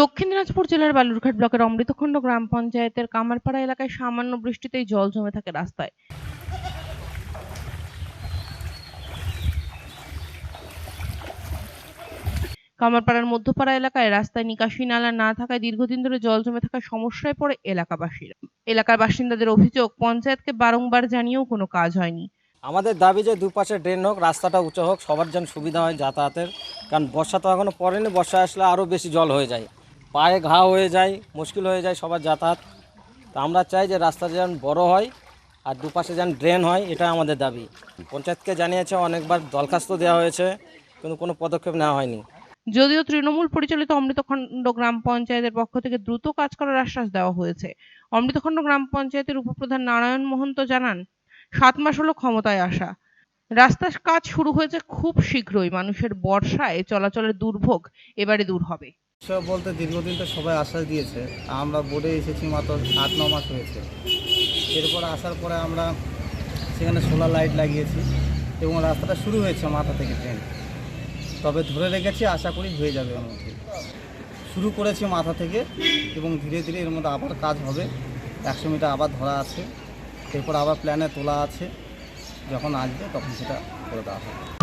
দক্ষিণ দিনাজপুর জেলার বালুরঘাট ব্লকের অমৃতখণ্ড গ্রাম পঞ্চায়েতের কামারপাড়া এলাকায় সামান্য বৃষ্টিতেই জল জমে থাকে রাস্তায়। কামারপাড়ার মধ্যপাড়া এলাকায় রাস্তায় নিকাশি নালা না থাকায় দীর্ঘদিন ধরে জল জমে থাকার সমস্যায় পড়ে এলাকাবাসীরা। এলাকার বাসিন্দাদের অভিযোগ, পঞ্চায়েতকে বারংবার জানিয়েও কোনো কাজ হয়নি। আমাদের দাবি যে দুপাশে ড্রেন হোক, রাস্তাটা উঁচু হোক, সবার যেন সুবিধা হয় যাতায়াতের। কারণ বর্ষা তো এখনও পড়েনি, বর্ষা আসলে আরও বেশি জল হয়ে যায়। পায়ে ঘা হয়ে যায়, মুশকিল হয়ে যায় সবার যাতায়াত। তো আমরা চাই যে রাস্তাটা যেন বড় হয় আর দুপাশে যেন ড্রেন হয় এটা আমাদের দাবি। পঞ্চায়েতকে জানিয়েছে, অনেকবার দরখাস্ত দেওয়া হয়েছে, কিন্তু কোনো পদক্ষেপ নেওয়া হয়নি। যদিও তৃণমূল পরিচালিত অমৃতখণ্ড গ্রাম পঞ্চায়েতের পক্ষ থেকে দ্রুত কাজ করার আশ্বাস দেওয়া হয়েছে। অমৃতখণ্ড গ্রাম পঞ্চায়েতের উপপ্রধান নারায়ণ মহন্ত জানান, সাত মাস হলো ক্ষমতায় আসা। রাস্তার কাজ শুরু হয়েছে খুব শীঘ্রই, মানুষের বর্ষায় চলাচলের দুর্ভোগ এবারে দূর হবে। সব বলতে দীর্ঘদিন তো সবাই আশ্বাস দিয়েছে। আমরা বোর্ডে এসেছি মাত্র আট, ন মাস হয়েছে। এরপর আসার পরে আমরা সেখানে সোলার লাইট লাগিয়েছি এবং রাস্তাটা শুরু হয়েছে মাথা থেকে ট্রেন তবে ধরে রেখেছি, আশা করি হয়ে যাবে এর মধ্যে। শুরু করেছি মাথা থেকে এবং ধীরে ধীরে এর মধ্যে আবার কাজ হবে। একশো মিটার আবার ধরা আছে। এরপর আবার প্ল্যানে তোলা আছে। যখন আসবে তখন সেটা করে দেওয়া হবে।